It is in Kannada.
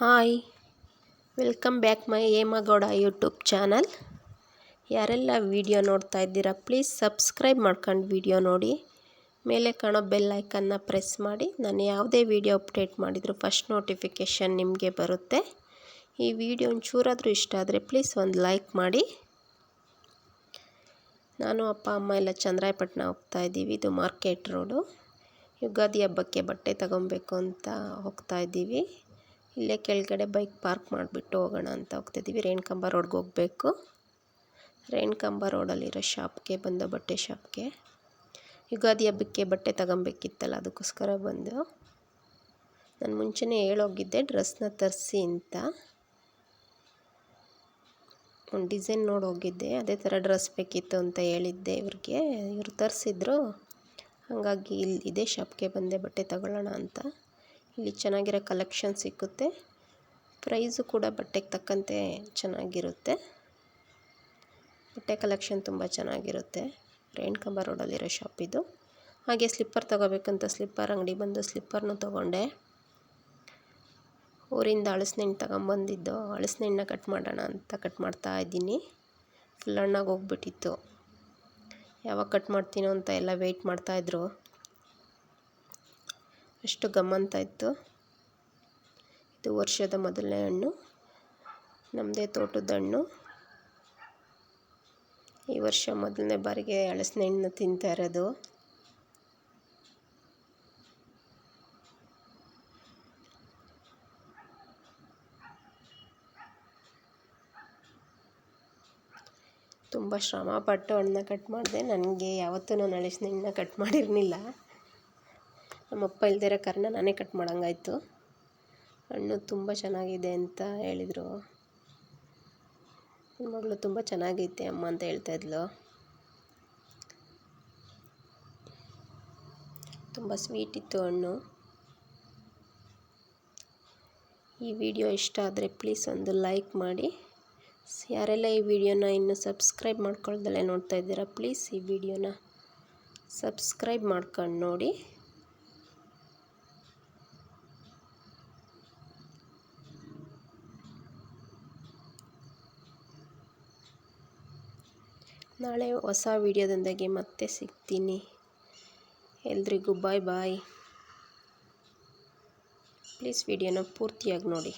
Hi, welcome back my Hemagowda YouTube channel. ಯಾರೆಲ್ಲ ವಿಡಿಯೋ ನೋಡ್ತಾ ಇದ್ದೀರಾ, ಪ್ಲೀಸ್ ಸಬ್ಸ್ಕ್ರೈಬ್ ಮಾಡ್ಕೊಂಡು ವಿಡಿಯೋ ನೋಡಿ. ಮೇಲೆ ಕಾಣೋ ಬೆಲ್ ಐಕನ್ನ ಪ್ರೆಸ್ ಮಾಡಿ. ನಾನು ಯಾವುದೇ ವಿಡಿಯೋ ಅಪ್ಡೇಟ್ ಮಾಡಿದರೂ ಫಸ್ಟ್ ನೋಟಿಫಿಕೇಷನ್ ನಿಮಗೆ ಬರುತ್ತೆ. ಈ ವಿಡಿಯೋ ಒಂಚೂರಾದರೂ ಇಷ್ಟ ಆದರೆ ಪ್ಲೀಸ್ ಒಂದು ಲೈಕ್ ಮಾಡಿ. ನಾನು ಅಪ್ಪ, ಅಮ್ಮ ಎಲ್ಲ ಚಂದ್ರಾಯಪಟ್ಟಣ ಹೋಗ್ತಾ ಇದ್ದೀವಿ. ಇದು ಮಾರ್ಕೆಟ್ ರೋಡು. ಯುಗಾದಿ ಹಬ್ಬಕ್ಕೆ ಬಟ್ಟೆ ತಗೊಬೇಕು ಅಂತ ಹೋಗ್ತಾ ಇದ್ದೀವಿ. ಇಲ್ಲೇ ಕೆಳಗಡೆ ಬೈಕ್ ಪಾರ್ಕ್ ಮಾಡಿಬಿಟ್ಟು ಹೋಗೋಣ ಅಂತ ಹೋಗ್ತಿದ್ದೀವಿ ರೇಣುಕಂಬ ರೋಡ್ಗೆ ಹೋಗಬೇಕು. ರೇಣುಕಂಬ ರೋಡಲ್ಲಿರೋ ಶಾಪ್ಗೆ, ಬಂದು ಬಟ್ಟೆ ಶಾಪ್ಗೆ. ಯುಗಾದಿ ಹಬ್ಬಕ್ಕೆ ಬಟ್ಟೆ ತಗೊಬೇಕಿತ್ತಲ್ಲ, ಅದಕ್ಕೋಸ್ಕರ ಬಂದು. ನಾನು ಮುಂಚೆನೇ ಹೇಳೋಗಿದ್ದೆ, ಡ್ರೆಸ್ನ ತರಿಸಿ ಅಂತ. ಒಂದು ಡಿಸೈನ್ ನೋಡಿ ಹೋಗಿದ್ದೆ, ಅದೇ ಥರ ಡ್ರೆಸ್ ಬೇಕಿತ್ತು ಅಂತ ಹೇಳಿದ್ದೆ ಇವ್ರಿಗೆ. ಇವ್ರು ತರಿಸಿದ್ರು. ಹಾಗಾಗಿ ಇಲ್ಲಿ ಇದೇ ಶಾಪ್ಗೆ ಬಂದೆ, ಬಟ್ಟೆ ತಗೊಳ್ಳೋಣ ಅಂತ. ಇಲ್ಲಿ ಚೆನ್ನಾಗಿರೋ ಕಲೆಕ್ಷನ್ ಸಿಕ್ಕುತ್ತೆ. ಪ್ರೈಸು ಕೂಡ ಬಟ್ಟೆಗೆ ತಕ್ಕಂತೆ ಚೆನ್ನಾಗಿರುತ್ತೆ. ಬಟ್ಟೆ ಕಲೆಕ್ಷನ್ ತುಂಬ ಚೆನ್ನಾಗಿರುತ್ತೆ. ರೇಣುಕಂಬ ರೋಡಲ್ಲಿರೋ ಶಾಪ್ ಇದು. ಹಾಗೆ ಸ್ಲಿಪ್ಪರ್ ತೊಗೋಬೇಕಂತ ಸ್ಲಿಪ್ಪರ್ ಅಂಗಡಿ ಬಂದು ಸ್ಲಿಪ್ಪರ್ನೂ ತೊಗೊಂಡೆ. ಊರಿಂದ ಅಳಸ್ನೆಣ್ಣು ತಗೊಂಬಂದಿದ್ದು ಅಳಸ್ನೆಣ್ಣನ್ನ ಕಟ್ ಮಾಡೋಣ ಅಂತ ಕಟ್ ಮಾಡ್ತಾ ಇದ್ದೀನಿ. ಫುಲ್ ಹಣ್ಣಾಗಿ ಹೋಗ್ಬಿಟ್ಟಿತ್ತು. ಯಾವಾಗ ಕಟ್ ಮಾಡ್ತೀನೋ ಅಂತ ಎಲ್ಲ ವೆಯ್ಟ್ ಮಾಡ್ತಾಯಿದ್ರು ಅಷ್ಟು ಗಮ್ಮಂತ ಇತ್ತು? ಇದು ವರ್ಷದ ಮೊದಲನೇ ಹಣ್ಣು ನಮ್ಮದೇ ತೋಟದ ಹಣ್ಣು. ಈ ವರ್ಷ ಮೊದಲನೇ ಬಾರಿಗೆ ಹಳಸಿನ ಹಣ್ಣು ತಿಂತಾ ಇರೋದು. ತುಂಬ ಶ್ರಮಪಟ್ಟು ಹಣ್ಣನ್ನ ಕಟ್ ಮಾಡಿದೆ. ನನಗೆ ಯಾವತ್ತೂ ನಾನು ಹಳಸಿನ ಹಣ್ಣನ್ನ ಕಟ್ ಮಾಡಿರಲಿಲ್ಲ. ನಮ್ಮಪ್ಪ ಇಲ್ದಿರೋ ಕಾರಣ ನಾನೇ ಕಟ್ ಮಾಡೋಂಗಾಯ್ತು. ಹಣ್ಣು ತುಂಬ ಚೆನ್ನಾಗಿದೆ ಅಂತ ಹೇಳಿದರು. ನನ್ನ ಮಗಳು ತುಂಬ ಚೆನ್ನಾಗೈತೆ ಅಮ್ಮ ಅಂತ ಹೇಳ್ತಾಯಿದ್ಲು ತುಂಬ ಸ್ವೀಟ್ ಇತ್ತು ಹಣ್ಣು. ಈ ವಿಡಿಯೋ ಇಷ್ಟ ಆದರೆ ಪ್ಲೀಸ್ ಒಂದು ಲೈಕ್ ಮಾಡಿ. ಯಾರೆಲ್ಲ ಈ ವಿಡಿಯೋನ ಇನ್ನೂ ಸಬ್ಸ್ಕ್ರೈಬ್ ಮಾಡ್ಕೊಳ್ದಲ್ಲೇ ನೋಡ್ತಾ ಇದ್ದೀರಾ ಪ್ಲೀಸ್ ಈ ವಿಡಿಯೋನ ಸಬ್ಸ್ಕ್ರೈಬ್ ಮಾಡ್ಕೊಂಡು ನೋಡಿ. ನಾಳೆ ಹೊಸ ವೀಡಿಯೋದೊಂದಿಗೆ ಮತ್ತೆ ಸಿಗ್ತೀನಿ. ಎಲ್ರಿಗೂ ಬಾಯ್ ಬಾಯ್. ಪ್ಲೀಸ್ ವಿಡಿಯೋನ ಪೂರ್ತಿಯಾಗಿ ನೋಡಿ.